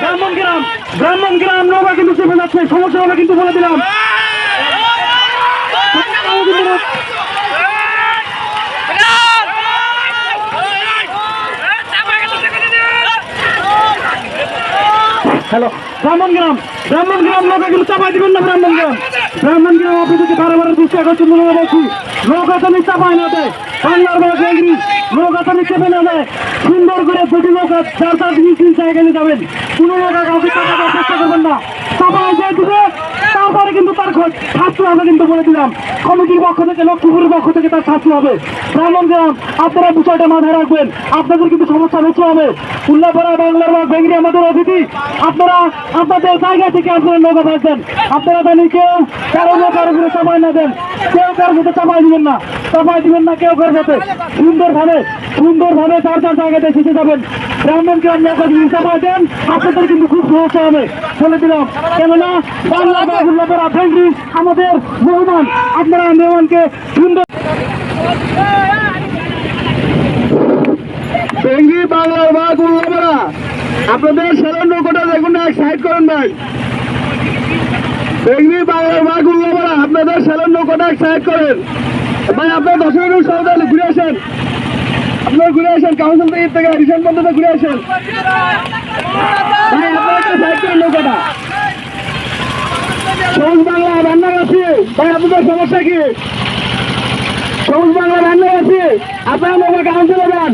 ব্রাহ্মণ গ্রাম ব্রাহ্মণ গ্রাম নৌকা কিন্তু চেপে যাচ্ছে সমস্যা কিন্তু বলে দিলাম হ্যালো ব্রাহ্মণগ্রাম ব্রাহ্মণগ্রাম লোকে কিন্তু চাপাই দিবেন না ব্রাহ্মণগ্রাম ব্রাহ্মণগ্রাম বারে বারে চেষ্টা করছেন মনে বলছি নৌকা তো চাপাই না দেয়। বাংলার ইংলিশ নৌকা তো চেপে না দেয়। সুন্দর করে দুটি নৌকা চার চার দিন তিন জায়গায় যাবেন। কোনো নৌকা কাউকে কিন্তু তার খোঁজ শাস্তি হবে কিন্তু বলে দিলাম। কমিটির পক্ষ থেকে, লক্ষ্মীপুরের পক্ষ থেকে তার শাস্তি হবে। ব্রাহ্মণগ্রাম আপনারা বিষয়টা মাথায় রাখবেন। আপনাদের কিন্তু সমস্যা বেশি হবে। উল্লাপাড়া, বাংলার বা বেঙ্গি আমাদের অতিথি। আপনারা আপনাদের জায়গা থেকে আপনারা নৌকা ভাসবেন। আপনারা জানেন কেউ কারও নৌকার উপরে চাপাই না দেন। কেউ কারও সাথে চাপাই দিবেন না। চাপাই দিবেন না কেউ কারোর সাথে সুন্দরভাবে সুন্দরভাবে যার যার জায়গাতে শিখে যাবেন। ব্রাহ্মণ গ্রাম নৌকা যদি চাপাই দেন। আপনাদের কিন্তু খুব সমস্যা হবে। বলে দিলাম। কেননা বাংলা বা উল্লাপাড়া বেঙ্গি আমাদের মেহমান। আপনারা মেহমানকে সুন্দর টঙ্গি বাংলার বাঘ উল্লাপাড়া আপনাদের সেরা নৌকোটা দেখুন এক সাইড করেন ভাই। টঙ্গি বাংলার বাঘ উল্লাপাড়া আপনাদের সেরা নৌকোটা এক সাইড করেন। ভাই, আপনার মিনিট সহজে ঘুরে আসেন। আপনারা ঘুরে আসেন কাউন্সিল থেকে থেকে রিসেন্ট পর্যন্ত ঘুরে আসেন। ভাই, আপনারা একটা সাইড করেন নৌকাটা। সবুজ বাংলা রান্নার আছে ভাই, আপনাদের সমস্যা কি? সবুজ বাংলা রান্নার আছে আপনারা নৌকা কাউন্সিলে যান।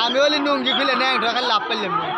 আমি বলি নুঙ্গি খুলে নেই খালি লাভ করলাম না